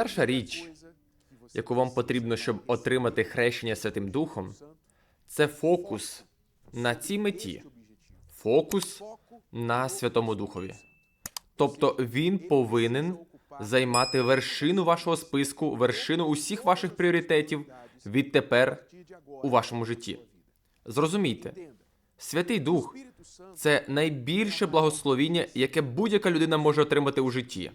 Перша річ, яку вам потрібно, щоб отримати хрещення Святим Духом, це фокус на цій меті. Фокус на Святому Духові. Тобто він повинен займати вершину вашого списку, вершину усіх ваших пріоритетів відтепер у вашому житті. Зрозумійте, Святий Дух це найбільше благословіння, яке будь-яка людина може отримати у житті.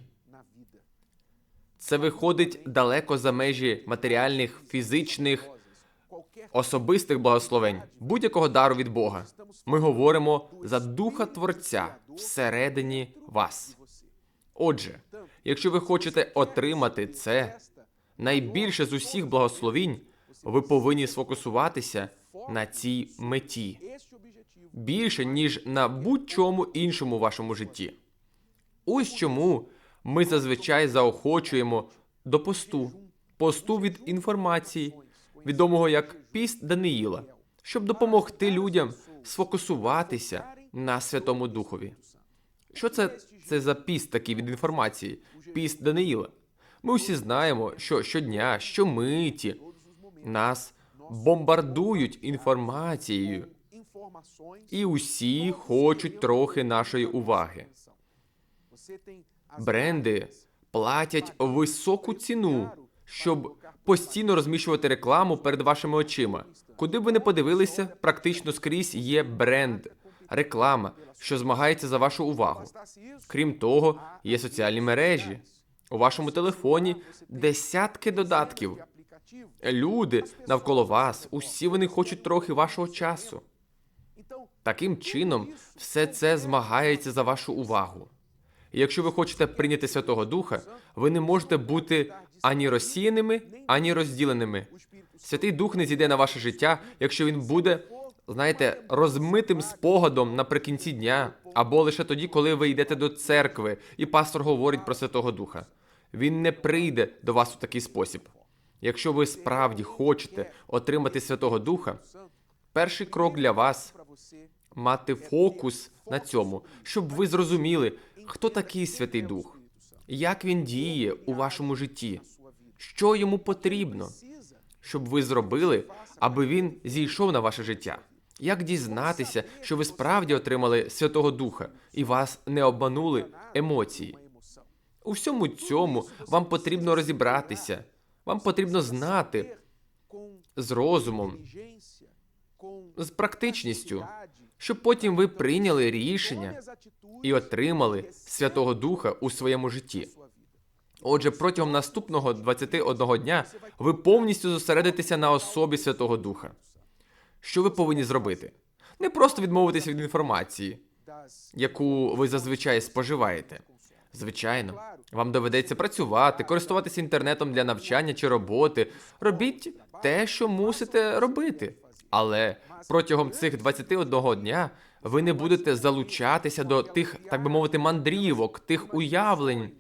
Це виходить далеко за межі матеріальних, фізичних, особистих благословень, будь-якого дару від Бога. Ми говоримо за Духа Творця всередині вас. Отже, якщо ви хочете отримати це найбільше з усіх благословінь, ви повинні сфокусуватися на цій меті більше, ніж на будь-чому іншому вашому житті. Ось чому ми зазвичай заохочуємо до посту, посту від інформації, відомого як піст Даниїла, щоб допомогти людям сфокусуватися на Святому Духові. Що це, це за піст такий від інформації? Піст Даниїла. Ми усі знаємо, що щодня, щомиті нас бомбардують інформацією, і усі хочуть трохи нашої уваги. Бренди платять високу ціну, щоб постійно розміщувати рекламу перед вашими очима. Куди б ви не подивилися, практично скрізь є бренд, реклама, що змагається за вашу увагу. Крім того, є соціальні мережі. У вашому телефоні десятки додатків. Люди навколо вас, усі вони хочуть трохи вашого часу. Таким чином, все це змагається за вашу увагу. Якщо ви хочете прийняти Святого Духа, ви не можете бути ані розсіяними, ані розділеними. Святий Дух не зійде на ваше життя, якщо він буде, знаєте, розмитим спогадом наприкінці дня, або лише тоді, коли ви йдете до церкви, і пастор говорить про Святого Духа. Він не прийде до вас у такий спосіб. Якщо ви справді хочете отримати Святого Духа, перший крок для вас мати фокус на цьому, щоб ви зрозуміли, хто такий Святий Дух, як він діє у вашому житті, що йому потрібно, щоб ви зробили, аби він зійшов на ваше життя. Як дізнатися, що ви справді отримали Святого Духа і вас не обманули емоції? У всьому цьому вам потрібно розібратися, вам потрібно знати з розумом, з практичністю, щоб потім ви прийняли рішення і отримали Святого Духа у своєму житті. Отже, протягом наступного 21 дня ви повністю зосередитеся на особі Святого Духа. Що ви повинні зробити? Не просто відмовитися від інформації, яку ви зазвичай споживаєте. Звичайно, вам доведеться працювати, користуватися інтернетом для навчання чи роботи. Робіть те, що мусите робити. Але протягом цих 21 дня ви не будете залучатися до тих, так би мовити, мандрівок, тих уявлень,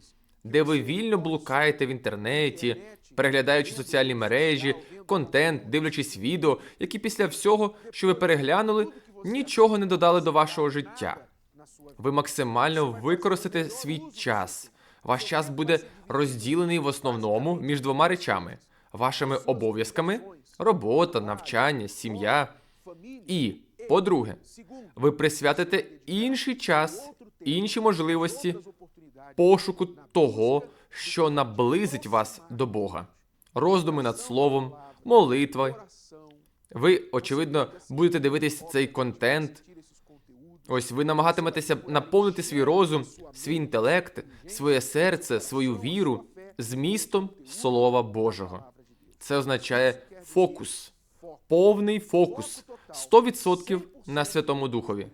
де ви вільно блукаєте в інтернеті, переглядаючи соціальні мережі, контент, дивлячись відео, які після всього, що ви переглянули, нічого не додали до вашого життя. Ви максимально використаєте свій час. Ваш час буде розділений в основному між двома речами: вашими обов'язками, робота, навчання, сім'я. І, по-друге, ви присвятите інший час, інші можливості пошуку того, що наблизить вас до Бога. Роздуми над словом, молитва. Ви, очевидно, будете дивитися цей контент. Ось ви намагатиметеся наповнити свій розум, свій інтелект, своє серце, свою віру змістом Слова Божого. Це означає фокус, повний фокус, 100% на Святому Духові.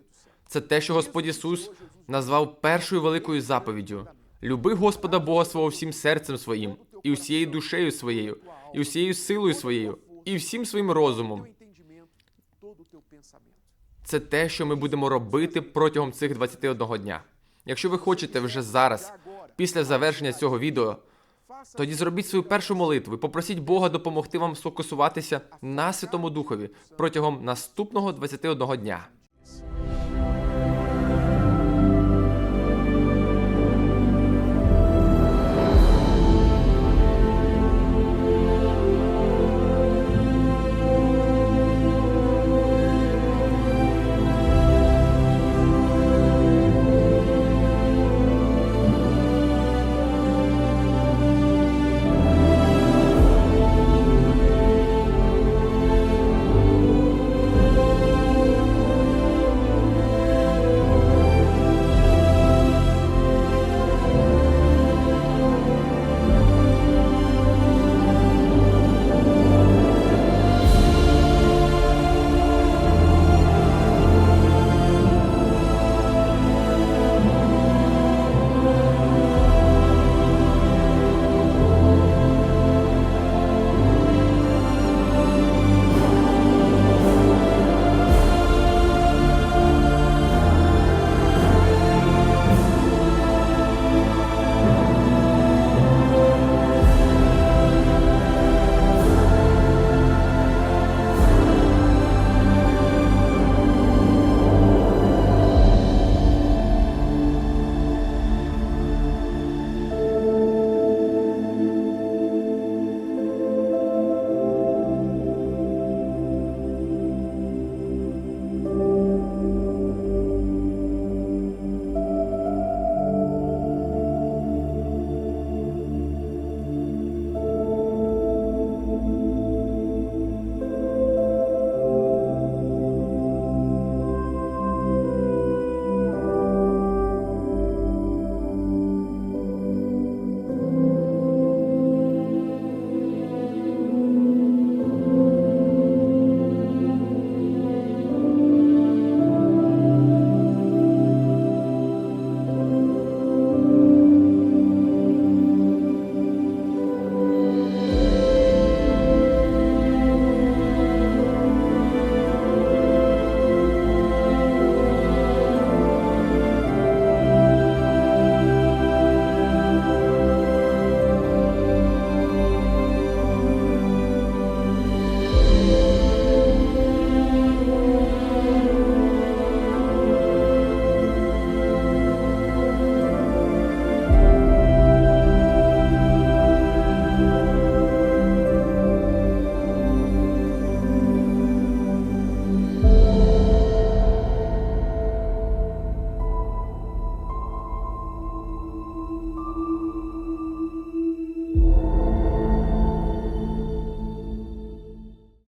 Це те, що Господь Ісус назвав першою великою заповіддю: люби Господа Бога свого всім серцем своїм, і усією душею своєю, і усією силою своєю, і всім своїм розумом. Це те, що ми будемо робити протягом цих 21 дня. Якщо ви хочете вже зараз, після завершення цього відео, тоді зробіть свою першу молитву і попросіть Бога допомогти вам сфокусуватися на Святому Духові протягом наступного 21 дня.